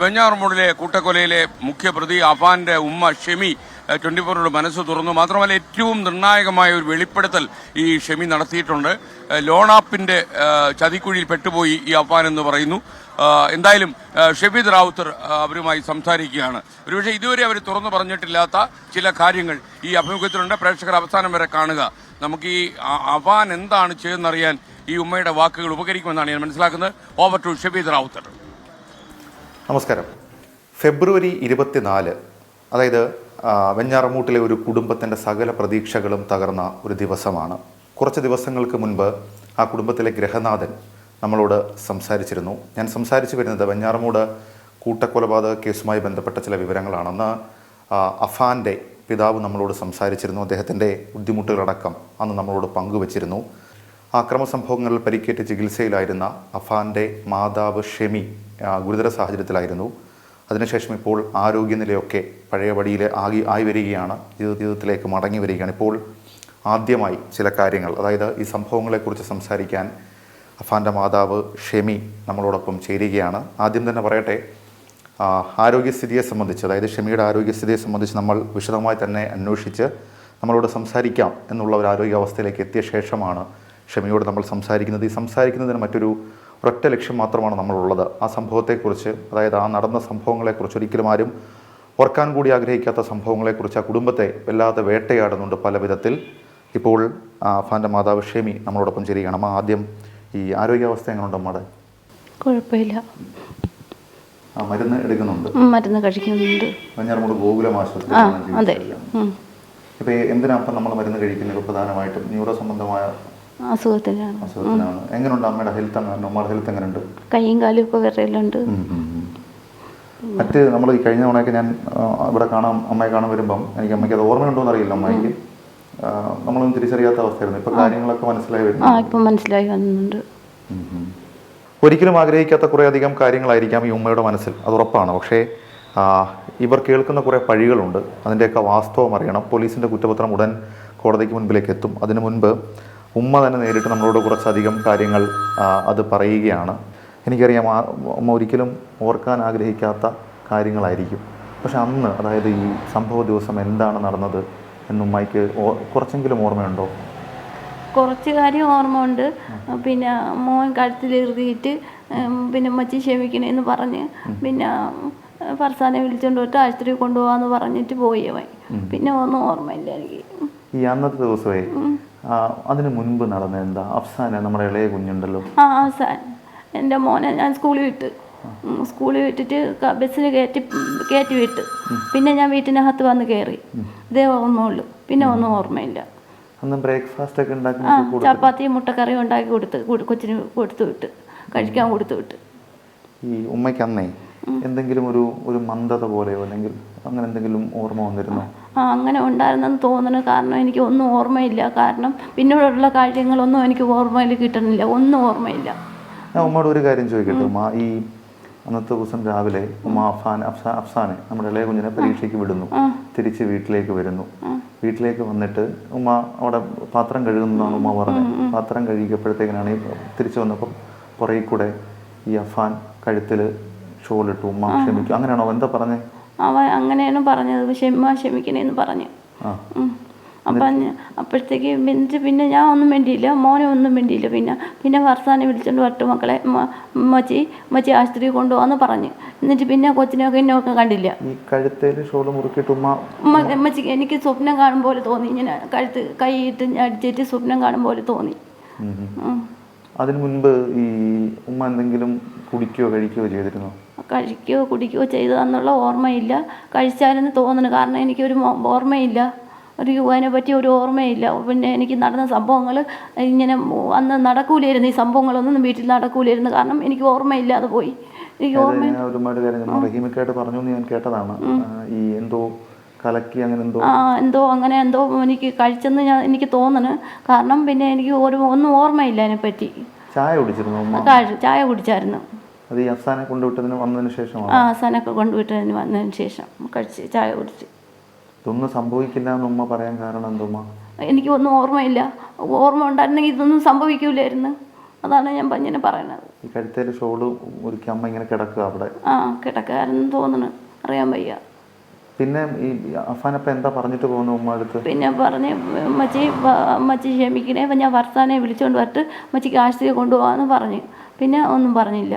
വെഞ്ഞാറമൂടിലെ കൂട്ടക്കൊലയിലെ മുഖ്യപ്രതി അഫാന്റെ ഉമ്മ ഷെമി ട്വന്റി ഫോറിനോട് മനസ്സ് തുറന്നു. മാത്രമല്ല ഏറ്റവും നിർണായകമായ ഒരു വെളിപ്പെടുത്തൽ ഈ ഷെമി നടത്തിയിട്ടുണ്ട്. ലോണാപ്പിന്റെ ചതിക്കുഴിയിൽ പെട്ടുപോയി ഈ അഫാൻ എന്ന് പറയുന്നു. എന്തായാലും ഷെബീദ് റാവുത്തർ അവരുമായി സംസാരിക്കുകയാണ്. ഒരുപക്ഷെ ഇതുവരെ അവർ തുറന്നു പറഞ്ഞിട്ടില്ലാത്ത ചില കാര്യങ്ങൾ ഈ അഭിമുഖത്തിലുണ്ട്. പ്രേക്ഷകർ അവസാനം വരെ കാണുക. നമുക്ക് ഈ അഫാൻ എന്താണ് ചെയ്തെന്നറിയാൻ ഈ ഉമ്മയുടെ വാക്കുകൾ ഉപകരിക്കുമെന്നാണ് ഞാൻ മനസ്സിലാക്കുന്നത്. Over to Shebeed Rawther. നമസ്കാരം. ഫെബ്രുവരി ഇരുപത്തിനാല് അതായത് വെഞ്ഞാറമൂട്ടിലെ ഒരു കുടുംബത്തിന്റെ സകല പ്രതീക്ഷകളും തകർന്ന ഒരു ദിവസമാണ്. കുറച്ച് ദിവസങ്ങൾക്ക് മുൻപ് ആ കുടുംബത്തിലെ ഗ്രഹനാഥൻ നമ്മളോട് സംസാരിച്ചിരുന്നു. ഞാൻ സംസാരിച്ചു വരുന്നത് വെഞ്ഞാറമൂട് കൂട്ടക്കൊലപാതക കേസുമായി ബന്ധപ്പെട്ട ചില വിവരങ്ങളാണെന്ന് അഫാന്റെ പിതാവ് നമ്മളോട് സംസാരിച്ചിരുന്നു. അദ്ദേഹത്തിന്റെ ബുദ്ധിമുട്ടുകളടക്കം അന്ന് നമ്മളോട് പങ്കുവച്ചിരുന്നു. ആക്രമ സംഭവങ്ങളിൽ പരിക്കേറ്റ് ചികിത്സയിലായിരുന്ന അഫാന്റെ മാതാവ് ഷെമി ഗുരുതര സാഹചര്യത്തിലായിരുന്നു. അതിനുശേഷം ഇപ്പോൾ ആരോഗ്യനിലയൊക്കെ പഴയപടിയിൽ ആകി ആയി വരികയാണ്. ജീവിതത്തിലേക്ക് മടങ്ങി വരികയാണ്. ഇപ്പോൾ ആദ്യമായി ചില കാര്യങ്ങൾ അതായത് ഈ സംഭവങ്ങളെക്കുറിച്ച് സംസാരിക്കാൻ അഫാന്റെ മാതാവ് ഷെമി നമ്മളോടൊപ്പം ചേരുകയാണ്. ആദ്യം തന്നെ പറയട്ടെ ആരോഗ്യസ്ഥിതിയെ സംബന്ധിച്ച് അതായത് ഷെമിയുടെ ആരോഗ്യസ്ഥിതിയെ സംബന്ധിച്ച് നമ്മൾ വിശദമായി തന്നെ അന്വേഷിച്ച് നമ്മളോട് സംസാരിക്കാം എന്നുള്ള ഒരു ആരോഗ്യാവസ്ഥയിലേക്ക് എത്തിയ ശേഷമാണ് ഷെമിയോട് നമ്മൾ സംസാരിക്കുന്നത് ഈ സംസാരിക്കുന്നതിന് മറ്റൊരു ഒരൊറ്റ ലക്ഷ്യം മാത്രമാണ് നമ്മളുള്ളത്. ആ സംഭവത്തെക്കുറിച്ച് അതായത് ആ നടന്ന സംഭവങ്ങളെക്കുറിച്ച് ഒരിക്കലും ആരും ഓർക്കാൻ കൂടി ആഗ്രഹിക്കാത്ത സംഭവങ്ങളെക്കുറിച്ച് ആ കുടുംബത്തെ വല്ലാതെ വേട്ടയാടുന്നുണ്ട് പല വിധത്തിൽ ഇപ്പോൾ ഫാന്റെ മാതാവ് ഷെമി നമ്മളോടൊപ്പം ചേരുകയാണ്. അമ്മ ആദ്യം ഈ ആരോഗ്യാവസ്ഥ എങ്ങനെയുണ്ട് അമ്മയുടെ കുഴപ്പമില്ല. ആ മരുന്ന് എടുക്കുന്നുണ്ട്. മരുന്ന് കഴിക്കുന്നുണ്ട്. വെഞ്ഞാറമൂട് ഗോകുലം ആശുപത്രി അതെ. ഉം. ഇപ്പൊ എന്തിനാ നമ്മൾ മരുന്ന് കഴിക്കുന്നത്? പ്രധാനമായിട്ടും ന്യൂറോ സംബന്ധമായ അസുഖത്തിനാണ് അസുഖത്തിനാണ് എങ്ങനെയുണ്ട് അമ്മയുടെ ഹെൽത്ത് അങ്ങനെ അമ്മയുടെ ഹെൽത്ത് എങ്ങനെയുണ്ട് കൈയും കാലും ഒക്കെ വിറയലുണ്ട്. മറ്റ് നമ്മൾ ഈ കഴിഞ്ഞ തവണയൊക്കെ ഞാൻ ഇവിടെ കാണാം അമ്മയെ കാണാൻ വരുമ്പം എനിക്ക് അമ്മയ്ക്ക് അത് ഓർമ്മയുണ്ടോ എന്നറിയില്ല അമ്മയ്ക്ക്. നമ്മളൊന്നും തിരിച്ചറിയാത്ത അവസ്ഥയായിരുന്നു. ഇപ്പൊ കാര്യങ്ങളൊക്കെ മനസ്സിലായി വരുന്നു ആ ഇപ്പം മനസ്സിലായി ഉം. ഒരിക്കലും ആഗ്രഹിക്കാത്ത കുറേ അധികം കാര്യങ്ങളായിരിക്കാം ഈ ഉമ്മയുടെ മനസ്സിൽ. അത് ഉറപ്പാണ്. പക്ഷേ ഇവർ കേൾക്കുന്ന കുറേ പഴികളുണ്ട്. അതിന്റെയൊക്കെ വാസ്തവം അറിയണം. പോലീസിന്റെ കുറ്റപത്രം ഉടൻ കോടതിക്ക് മുൻപിലേക്ക് എത്തും. അതിനു മുൻപ് ഉമ്മ തന്നെ നേരിട്ട് നമ്മളോട് കുറച്ചധികം കാര്യങ്ങൾ അത് പറയുകയാണ്. എനിക്കറിയാം ഉമ്മ ഒരിക്കലും ഓർക്കാൻ ആഗ്രഹിക്കാത്ത കാര്യങ്ങളായിരിക്കും. പക്ഷെ അന്ന് അതായത് ഈ സംഭവ ദിവസം എന്താണ് നടന്നത് എന്ന് ഉമ്മയ്ക്ക് ഓ- കുറച്ചെങ്കിലും ഓർമ്മയുണ്ടോ? കുറച്ച് കാര്യം ഓർമ്മ ഉണ്ട് പിന്നെ മോൻ കഴുത്തിൽ എഴുതിയിട്ട് പിന്നെ മച്ചി ക്ഷമിക്കണേന്ന് പറഞ്ഞ് പിന്നെ ഫർസാനെ വിളിച്ചോണ്ട് പോയിട്ട് ആശുപത്രി കൊണ്ടുപോകാന്ന് പറഞ്ഞിട്ട് പോയി അവൻ. പിന്നെ ഒന്നും ഓർമ്മയില്ല എനിക്ക്. ഈ അന്നത്തെ ദിവസമേ അതിന് മുൻപ് നടന്ന എന്താ? അഫ്സാന നമ്മുടെ ഇളയ കുഞ്ഞുണ്ടല്ലോ. ആ ആ സാൻ. എന്റെ മോനെ ഞാൻ സ്കൂളിൽ വിട്ട്. ഉം, സ്കൂളിൽ വിട്ടിട്ട് ക- ബസ്സിൽ കയറ്റി കയറ്റി വിട്ട്. പിന്നെ ഞാൻ വീട്ടിനകത്ത് വന്ന് കയറി. ഇതേ ഓർമ്മയുള്ളൂ പിന്നെ ഒന്നും ഓർമ്മയില്ല. അന്ന് ബ്രേക്ക്ഫാസ്റ്റ് ഒക്കെ ആ ഉണ്ടാക്കുന്ന ചപ്പാത്തിയും മുട്ടക്കറിയും ഉണ്ടാക്കി കൊടുത്ത് കൊടു- കൊച്ചിന് കൊടുത്തു വിട്ട്. കഴിക്കാൻ കൊടുത്തു വിട്ട്. ഈ ഉമ്മയ്ക്ക് അന്നേ എന്തെങ്കിലും ഒരു ഒരു മന്ദത പോലെയോ അല്ലെങ്കിൽ അങ്ങനെ എന്തെങ്കിലും ഓർമ്മ വന്നിരുന്നോ? അങ്ങനെ ഉണ്ടായിരുന്നെന്ന് തോന്നുന്നു കാരണം എനിക്ക് ഒന്നും ഓർമ്മയില്ല. കാരണം പിന്നീടുള്ള കാര്യങ്ങളൊന്നും എനിക്ക് ഓർമ്മയിൽ കിട്ടണില്ല ഒന്നും ഓർമ്മയില്ല. ഞാൻ ഉമ്മയോട് ഒരു കാര്യം ചോദിക്കട്ടെ? ഉമ്മ ഈ അന്നത്തെ ദിവസം രാവിലെ ഉമ്മ അഫാൻ അഫ്സാ അഫ്സാനെ നമ്മുടെ ഇളയ കുഞ്ഞിനെ പരീക്ഷയ്ക്ക് വിടുന്നു. തിരിച്ച് വീട്ടിലേക്ക് വരുന്നു. വീട്ടിലേക്ക് വന്നിട്ട് ഉമ്മ അവിടെ പാത്രം കഴുകുന്നതാണ് ഉമ്മ പറഞ്ഞത്. പാത്രം കഴുകിയപ്പോഴത്തേക്കിനാണ് ഈ തിരിച്ചു വന്നപ്പം പുറകിൽ കൂടെ ഈ അഫാൻ കഴുത്തിൽ ഷോളിട്ടു. ഉമ്മ ക്ഷമിക്കും അങ്ങനെയാണോ? എന്താ പറഞ്ഞേ? അവൻ അങ്ങനെയാണ് പറഞ്ഞത്. ക്ഷമ ക്ഷമിക്കണേന്ന് പറഞ്ഞു. അപ്പൊ അപ്പോഴത്തേക്ക് ബെഞ്ച് പിന്നെ ഞാൻ ഒന്നും വേണ്ടിയില്ല മോനെ ഒന്നും വേണ്ടിയില്ല പിന്നെ. പിന്നെ വർഷാനെ വിളിച്ചോണ്ട് വട്ടു മക്കളെ. മച്ചി മച്ചി ആശുപത്രി കൊണ്ടുപോകാന്ന് പറഞ്ഞു. എന്നിട്ട് പിന്നെ കൊച്ചിനെയൊക്കെ എന്നെയൊക്കെ കണ്ടില്ല. ഈ കഴുത്തേൽ ഷോൾ മുറുക്കിയിട്ട് ഉമ്മ ഉമ്മ എനിക്ക് സ്വപ്നം കാണും പോലെ തോന്നി. ഇങ്ങനെ കഴുത്ത് കൈയിട്ട് അടിച്ചിട്ട് സ്വപ്നം കാണും പോലെ തോന്നി. അതിനു മുൻപ് ഈ ഉമ്മ എന്തെങ്കിലും കുടിക്കുകയോ കഴിക്കുകയോ ചെയ്തിരുന്നോ? കഴിക്കുകയോ കുടിക്കുകയോ ചെയ്തതെന്നുള്ള ഓർമ്മയില്ല. കഴിച്ചാലെന്ന് തോന്നുന്നു. കാരണം എനിക്കൊരു ഓർമ്മയില്ല. ഒരു യുവാനെ പറ്റി ഒരു ഓർമ്മയില്ല. പിന്നെ എനിക്ക് നടന്ന സംഭവങ്ങൾ ഇങ്ങനെ അന്ന് നടക്കൂലായിരുന്നു. ഈ സംഭവങ്ങളൊന്നും വീട്ടിൽ നടക്കൂലായിരുന്നു. കാരണം എനിക്ക് ഓർമ്മയില്ലാതെ പോയി. എനിക്ക് ഓർമ്മ ഒരുപാട് റഹീമക്കായിട്ട് പറഞ്ഞു ഞാൻ കേട്ടതാണ്. ആ, ഈ എന്തോ കലക്കി അങ്ങനെ എന്തോ. ആ എന്തോ അങ്ങനെ എന്തോ എനിക്ക് കഴിച്ചെന്ന് ഞാൻ എനിക്ക് തോന്നുന്നു കാരണം പിന്നെ എനിക്ക് ഒരു ഒന്നും ഓർമ്മയില്ല അതിനെപ്പറ്റി. ചായ കുടിച്ചിരുന്നു ചായ കുടിച്ചായിരുന്നു. അത് ഈ അഫ്സാനെ കൊണ്ടുവിട്ടതിന് വന്നതിന് ശേഷമാണ്? ആ സനൊക്കെ കൊണ്ടുവിട്ടതിന് വന്നതിന് ശേഷം കഴിച്ച് ചായ കുടിച്ച്. ഇതൊന്നും സംഭവിക്കില്ല എന്ന് ഉമ്മ പറയാൻ കാരണം എന്തുമ്മ? എനിക്കൊന്നും ഓർമ്മയില്ല. ഓർമ്മ ഉണ്ടായിരുന്നെങ്കിൽ ഇതൊന്നും സംഭവിക്കൂലായിരുന്നു. അതാണ് ഞാൻ പഞ്ഞിനെ പറയുന്നത്. പറയണത് ഈ കഴുത്തേൽ ഷോൾ ഒരുക്കി അമ്മ ഇങ്ങനെ കിടക്കുക അവിടെ. ആ കിടക്കാരെന്ന് തോന്നുന്നു. അറിയാൻ വയ്യ. പിന്നെ ഈ അഫാനപ്പ എന്താ പറഞ്ഞിട്ട് പോകുന്നു ഉമ്മ അടുത്ത്? പിന്നെ പറഞ്ഞ് മച്ചി അമ്മച്ചി ക്ഷമിക്കണേ ഞാൻ വർത്താനെ വിളിച്ചുകൊണ്ട് വരട്ട്. മച്ചിക്ക് ആശുപത്രി കൊണ്ടുപോകാമെന്ന് പറഞ്ഞു. പിന്നെ ഒന്നും പറഞ്ഞില്ല.